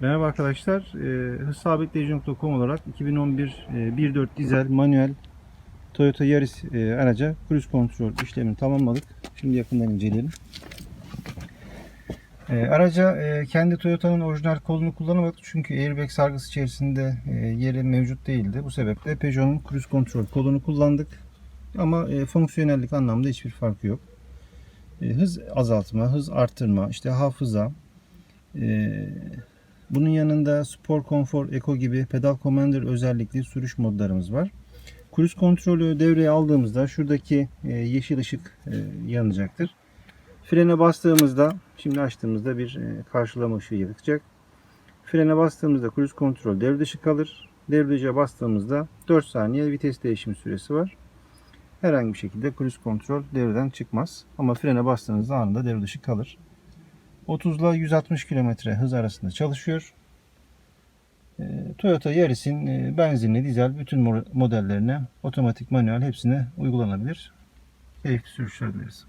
Merhaba arkadaşlar. E, hızsabitleyici.com olarak 2011 e, 1.4 dizel manuel Toyota Yaris e, araca cruise kontrol işlemini tamamladık. Şimdi yakından inceleyelim. E, araca e, kendi Toyota'nın orijinal kolunu kullanamadık çünkü airbag sargısı içerisinde e, yeri mevcut değildi. Bu sebeple Peugeot'un cruise kontrol kolunu kullandık. Ama e, fonksiyonellik anlamda hiçbir farkı yok. E, hız azaltma, hız arttırma, işte hafıza, e, bunun yanında Sport Comfort Eco gibi Pedal Commander özellikli sürüş modlarımız var. Cruise kontrolü devreye aldığımızda şuradaki e, yeşil ışık e, yanacaktır. Frene bastığımızda, şimdi açtığımızda bir e, karşılama ışığı yakacak. Frene bastığımızda cruise kontrol devre dışı kalır. Devre dışıya bastığımızda 4 saniye vites değişimi süresi var. Herhangi bir şekilde cruise kontrol devreden çıkmaz. Ama frene bastığınızda anında devre dışı kalır. 30 ile 160 km hız arasında çalışıyor. Ee, Toyota Yaris'in e, benzinli, dizel bütün mo- modellerine, otomatik, manuel hepsine uygulanabilir. Keyifli sürüşler dileriz.